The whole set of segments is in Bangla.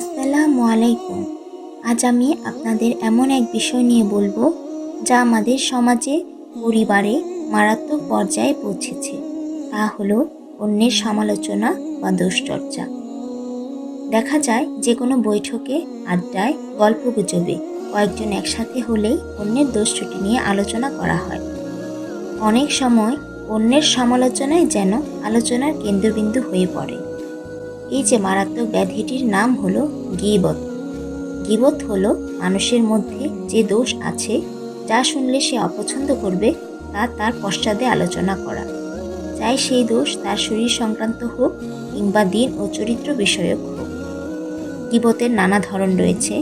আসসালামু আলাইকুম। আজ আমি আপনাদের এমন এক বিষয় নিয়ে বলব, যা আমাদের সমাজে পরিবারে মারাত্মক পর্যায়ে পৌঁছেছে। তা হলো অন্যের সমালোচনা বা দোষচর্চা দেখা যায় যে কোনো বৈঠকে, আড্ডায় গল্প গুজবে কয়েকজন একসাথে হলেই অন্যের দোষ ত্রুটি নিয়ে আলোচনা করা হয়। অনেক সময় অন্যের সমালোচনায় যেন আলোচনার কেন্দ্রবিন্দু হয়ে পড়ে। এই যে মারাত্মক ব্যাধিটির নাম হলো গিবত। গিবত হলো মানুষের মধ্যে যে দোষ আছে, যা শুনলে সে অপছন্দ করবে তা তার পশ্চাদে আলোচনা করা। চাই সেই দোষ তার শরীর সংক্রান্ত হোক কিংবা দিন ও চরিত্র বিষয়ক হোক। গিবতের নানা ধরন রয়েছে,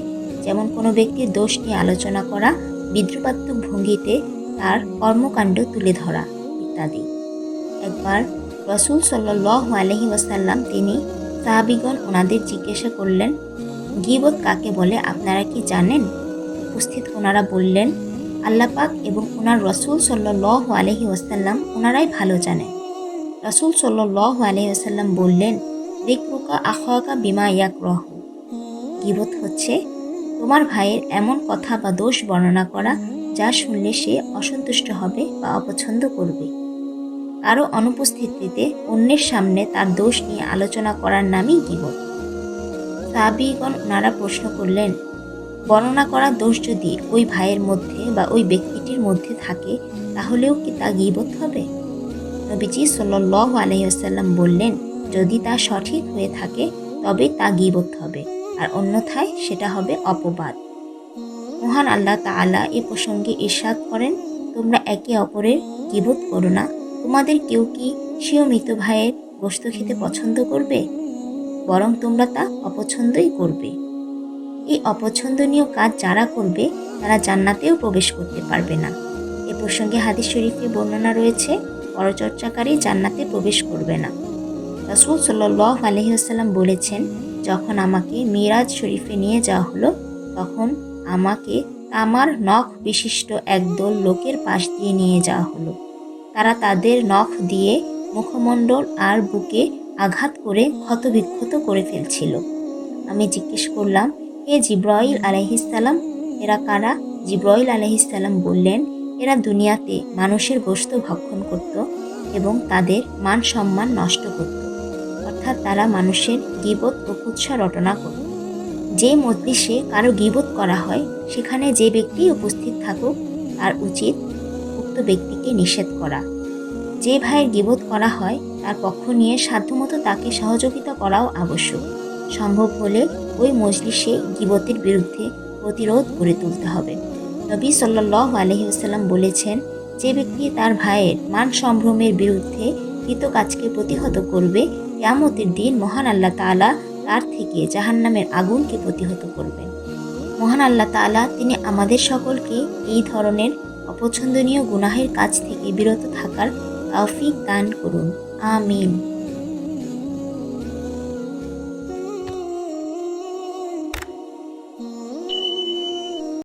যেমন কোনো ব্যক্তির দোষ নিয়ে আলোচনা করা, বিদ্রুপাত্মক ভঙ্গিতে তার কর্মকাণ্ড তুলে ধরা ইত্যাদি। একবার রসুল সাল্লাহ আলহি ওয়াসাল্লাম তিনি সাহাবিগণ ওনাদের জিজ্ঞাসা করলেন, গিবত কাকে বলে, আপনারা কি জানেন? উপস্থিত ওনারা বললেন, আল্লাহ পাক এবং ওনার রসুল সাল্লাহ আলহি ওয়াসাল্লাম ওনারাই ভালো জানেন রসুল সাল্লাহ আলহি ওয়াসাল্লাম বললেন, রিকরুকা আখাকা বিমা ইয়াক রহ গিবত হচ্ছে, তোমার ভাইয়ের এমন কথা বা দোষ বর্ণনা করা যা শুনলে সে অসন্তুষ্ট হবে বা অপছন্দ করবে। কারও অনুপস্থিতিতে অন্যের সামনে তার দোষ নিয়ে আলোচনা করার নামই গিবত সাবিগণ ওনারা প্রশ্ন করলেন, বর্ণনা করা দোষ যদি ওই ভাইয়ের মধ্যে বা ওই ব্যক্তিটির মধ্যে থাকে, তাহলেও কি তা গিবত হবে? নবীজি সাল্লাহ আলহিহাসাল্লাম বললেন, যদি তা সঠিক হয়ে থাকে, তবে তা গিবত হবে, আর অন্যথায় সেটা হবে অপবাদ। মহান আল্লাহ তাআলা এ প্রসঙ্গে ইরশাদ করেন, তোমরা একে অপরের গিবত করো না তোমাদের কেউ কি সেও মৃত ভাইয়ের গোস্ত খেতে পছন্দ করবে? বরং তোমরা তা অপছন্দই করবে। এই অপছন্দনীয় কাজ যারা করবে, তারা জান্নাতেও প্রবেশ করতে পারবে না। এ প্রসঙ্গে হাদিস শরীফে বর্ণনা রয়েছে, পরচর্চাকারী জান্নাতে প্রবেশ করবে না। রাসুল সাল্লাহ আলহিহাস্লাম বলেছেন, যখন আমাকে মিরাজ শরীফে নিয়ে যাওয়া হলো, তখন আমাকে তামার নখ বিশিষ্ট একদল লোকের পাশ দিয়ে নিয়ে যাওয়া হলো। তারা তাদের নখ দিয়ে মুখমণ্ডল আর বুকে আঘাত করে ক্ষতবিক্ষত করে ফেলছিল। আমি জিজ্ঞেস করলাম, হে জিব্রাইল আলহিসাল্লাম এরা কারা? জিব্রাইল আলহিসাল্লাম বললেন, এরা দুনিয়াতে মানুষের গোস্ত ভক্ষণ করত এবং তাদের মান সম্মান নষ্ট করত। অর্থাৎ তারা মানুষের গিবত ও কুৎসা রটনা করত। যে মজলিসে কারও গিবত করা হয়, সেখানে যে ব্যক্তি উপস্থিত থাকুক, তার উচিত উক্ত ব্যক্তিকে নিষেধ করা। যে ভাইয়ের গিবত করা হয়, তার পক্ষ নিয়ে সাধ্যমতো তাকে সহযোগিতা করাও আবশ্যক। সম্ভব হলে ওই মজলিসে গিবতের বিরুদ্ধে প্রতিরোধ গড়ে তুলতে হবে। নবী সাল্লাহ আলহিউসাল্লাম বলেছেন, যে ব্যক্তি তার ভাইয়ের মান সম্ভ্রমের বিরুদ্ধে কৃত কাজকে প্রতিহত করবে, কেয়ামতের দিন মহান আল্লাহ তালা তার থেকে জাহান্নামের আগুনকে প্রতিহত করবেন। মহান আল্লাহ তালা তিনি আমাদের সকলকে এই ধরনের অপছন্দনীয় গুনাহের কাজ থেকে বিরত থাকার তৌফিক দান করুন। আমিন।